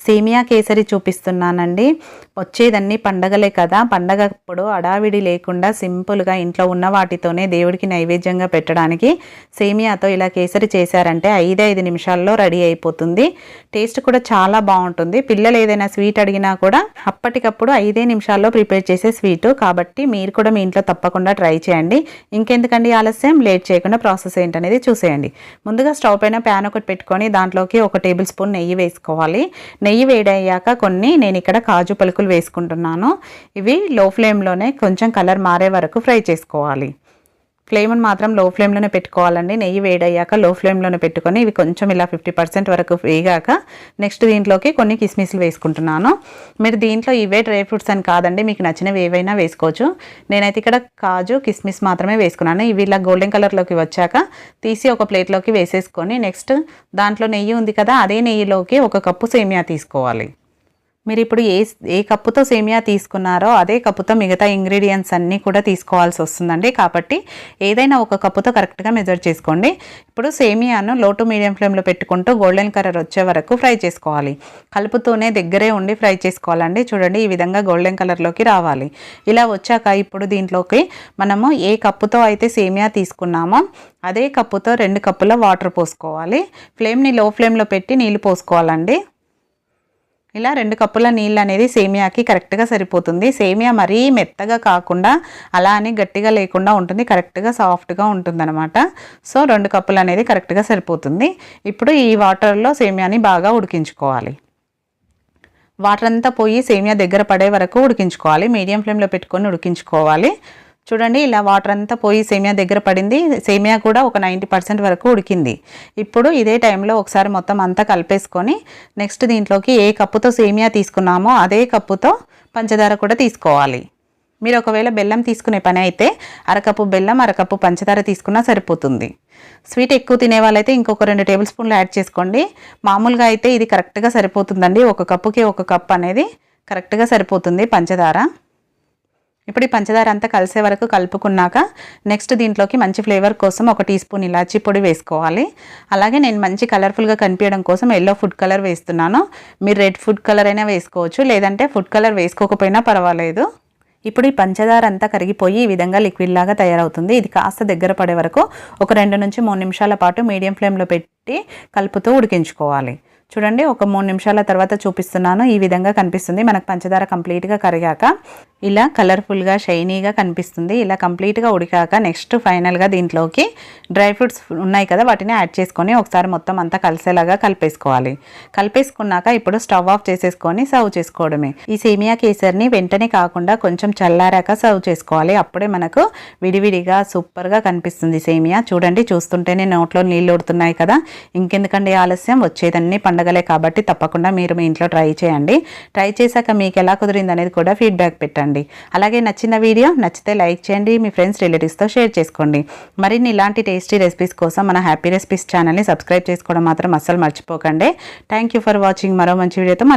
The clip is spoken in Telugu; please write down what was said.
సేమియా కేసరి చూపిస్తున్నానండి. వచ్చేదన్నీ పండగలే కదా. పండగప్పుడు అడావిడి లేకుండా సింపుల్గా ఇంట్లో ఉన్న వాటితోనే దేవుడికి నైవేద్యంగా పెట్టడానికి సేమియాతో ఇలా కేసరి చేశారంటే ఐదు ఐదు నిమిషాల్లో రెడీ అయిపోతుంది. టేస్ట్ కూడా చాలా బాగుంటుంది. పిల్లలు ఏదైనా స్వీట్ అడిగినా కూడా అప్పటికప్పుడు ఐదే నిమిషాల్లో ప్రిపేర్ చేసే స్వీటు. కాబట్టి మీరు కూడా మీ ఇంట్లో తప్పకుండా ట్రై చేయండి. ఇంకెందుకండి ఆలస్యం? లేట్ చేయకుండా ప్రాసెస్ ఏంటనేది చూసేయండి. ముందుగా స్టవ్ పైన ప్యాన్ ఒకటి పెట్టుకొని దాంట్లోకి ఒక టేబుల్ స్పూన్ నెయ్యి వేసుకోవాలి. నెయ్యి వేడయ్యాక కొన్ని నేను ఇక్కడ కాజు పలుకులు వేసుకుంటున్నాను. ఇవి లో ఫ్లేమ్లోనే కొంచెం కలర్ మారే వరకు ఫ్రై చేసుకోవాలి. ఫ్లేమ్ని మాత్రం లో ఫ్లేమ్లోనే పెట్టుకోవాలండి. నెయ్యి వేడయ్యాక లో ఫ్లేమ్లోనే పెట్టుకొని ఇవి కొంచెం ఇలా ఫిఫ్టీ పర్సెంట్ వరకు వేగాక నెక్స్ట్ దీంట్లోకి కొన్ని కిస్మిస్లు వేసుకుంటున్నాను. మీరు దీంట్లో ఇవే డ్రై ఫ్రూట్స్ అని కాదండి మీకు నచ్చినవి ఏవైనా వేసుకోవచ్చు. నేనైతే ఇక్కడ కాజు కిస్మిస్ మాత్రమే వేసుకున్నాను. ఇవి ఇలా గోల్డెన్ కలర్లోకి వచ్చాక తీసి ఒక ప్లేట్లోకి వేసేసుకొని నెక్స్ట్ దాంట్లో నెయ్యి ఉంది కదా అదే నెయ్యిలోకి ఒక కప్పు సేమియా తీసుకోవాలి. మీరు ఇప్పుడు ఏ ఏ కప్పుతో సేమియా తీసుకున్నారో అదే కప్పుతో మిగతా ఇంగ్రీడియంట్స్ అన్నీ కూడా తీసుకోవాల్సి వస్తుందండి. కాబట్టి ఏదైనా ఒక కప్పుతో కరెక్ట్గా మెజర్ చేసుకోండి. ఇప్పుడు సేమియాను లో టు మీడియం ఫ్లేమ్లో పెట్టుకుంటూ గోల్డెన్ కలర్ వచ్చే వరకు ఫ్రై చేసుకోవాలి. కలుపుతూనే దగ్గరే ఉండి ఫ్రై చేసుకోవాలండి. చూడండి ఈ విధంగా గోల్డెన్ కలర్లోకి రావాలి. ఇలా వచ్చాక ఇప్పుడు దీంట్లోకి మనము ఏ కప్పుతో అయితే సేమియా తీసుకున్నామో అదే కప్పుతో రెండు కప్పుల వాటర్ పోసుకోవాలి. ఫ్లేమ్ని లో ఫ్లేమ్లో పెట్టి నీళ్ళు పోసుకోవాలండి. ఇలా రెండు కప్పుల నీళ్ళు అనేది సేమియాకి కరెక్ట్గా సరిపోతుంది. సేమియా మరీ మెత్తగా కాకుండా అలా అని గట్టిగా లేకుండా ఉంటుంది. కరెక్ట్గా సాఫ్ట్గా ఉంటుందన్నమాట. సో రెండు కప్పులు అనేది కరెక్ట్గా సరిపోతుంది. ఇప్పుడు ఈ వాటర్లో సేమియాని బాగా ఉడికించుకోవాలి. వాటర్ అంతా పోయి సేమియా దగ్గర పడే వరకు ఉడికించుకోవాలి. మీడియం ఫ్లేమ్లో పెట్టుకొని ఉడికించుకోవాలి. చూడండి ఇలా వాటర్ అంతా పోయి సేమియా దగ్గర పడింది. సేమియా కూడా ఒక నైంటీ పర్సెంట్ వరకు ఉడికింది. ఇప్పుడు ఇదే టైంలో ఒకసారి మొత్తం అంతా కలిపేసుకొని నెక్స్ట్ దీంట్లోకి ఏ కప్పుతో సేమియా తీసుకున్నామో అదే కప్పుతో పంచదార కూడా తీసుకోవాలి. మీరు ఒకవేళ బెల్లం తీసుకునే పని అయితే అరకప్పు బెల్లం అరకప్పు పంచదార తీసుకున్నా సరిపోతుంది. స్వీట్ ఎక్కువ తినే వాళ్ళైతే ఇంకొక రెండు టేబుల్ స్పూన్లు యాడ్ చేసుకోండి. మామూలుగా అయితే ఇది కరెక్ట్గా సరిపోతుందండి. ఒక కప్పుకి ఒక కప్ అనేది కరెక్ట్గా సరిపోతుంది పంచదార. ఇప్పుడు ఈ పంచదార అంతా కలిసే వరకు కలుపుకున్నాక నెక్స్ట్ దీంట్లోకి మంచి ఫ్లేవర్ కోసం ఒక టీ స్పూన్ ఇలాచీ పొడి వేసుకోవాలి. అలాగే నేను మంచి కలర్ఫుల్గా కనిపించడం కోసం ఎల్లో ఫుడ్ కలర్ వేస్తున్నాను. మీరు రెడ్ ఫుడ్ కలర్ అయినా వేసుకోవచ్చు లేదంటే ఫుడ్ కలర్ వేసుకోకపోయినా పర్వాలేదు. ఇప్పుడు ఈ పంచదార అంతా కరిగిపోయి ఈ విధంగా లిక్విడ్ లాగా తయారవుతుంది. ఇది కాస్త దగ్గర పడే వరకు ఒక రెండు నుంచి మూడు నిమిషాల పాటు మీడియం ఫ్లేమ్లో పెట్టి కలుపుతూ ఉడికించుకోవాలి. చూడండి ఒక మూడు నిమిషాల తర్వాత చూపిస్తున్నాను. ఈ విధంగా కనిపిస్తుంది. మనకు పంచదార కంప్లీట్గా కరిగాక ఇలా కలర్ఫుల్గా షైనీగా కనిపిస్తుంది. ఇలా కంప్లీట్గా ఉడికాక నెక్స్ట్ ఫైనల్గా దీంట్లోకి డ్రై ఫ్రూట్స్ ఉన్నాయి కదా వాటిని యాడ్ చేసుకొని ఒకసారి మొత్తం అంతా కలిసేలాగా కలిపేసుకోవాలి. కలిపేసుకున్నాక ఇప్పుడు స్టవ్ ఆఫ్ చేసేసుకొని సర్వ్ చేసుకోవడమే. ఈ సేమియా కేసర్ని వెంటనే కాకుండా కొంచెం చల్లారాక సర్వ్ చేసుకోవాలి. అప్పుడే మనకు విడివిడిగా సూపర్గా కనిపిస్తుంది సేమియా. చూడండి చూస్తుంటేనే నోట్లో నీళ్ళు ఉడుతున్నాయి కదా. ఇంకెందుకండి ఆలస్యం? వచ్చేదన్నీ పండగలే కాబట్టి తప్పకుండా మీరు మీ ఇంట్లో ట్రై చేయండి. ట్రై చేశాక మీకు ఎలా కుదిరింది అనేది కూడా ఫీడ్బ్యాక్ పెట్టండి. అలాగే నచ్చిన వీడియో నచ్చితే లైక్ చేయండి మీ ఫ్రెండ్స్ రిలేటివ్స్తో షేర్ చేసుకోండి. మరిన్ని ఇలాంటి టేస్టీ రెసిపీస్ కోసం మన హ్యాపీ రెసిపీస్ ఛానల్ని సబ్స్క్రైబ్ చేసుకోవడం మాత్రం అస్సలు మర్చిపోకండి. Thank for watching. మరో మంచి వీడియోతో మళ్ళీ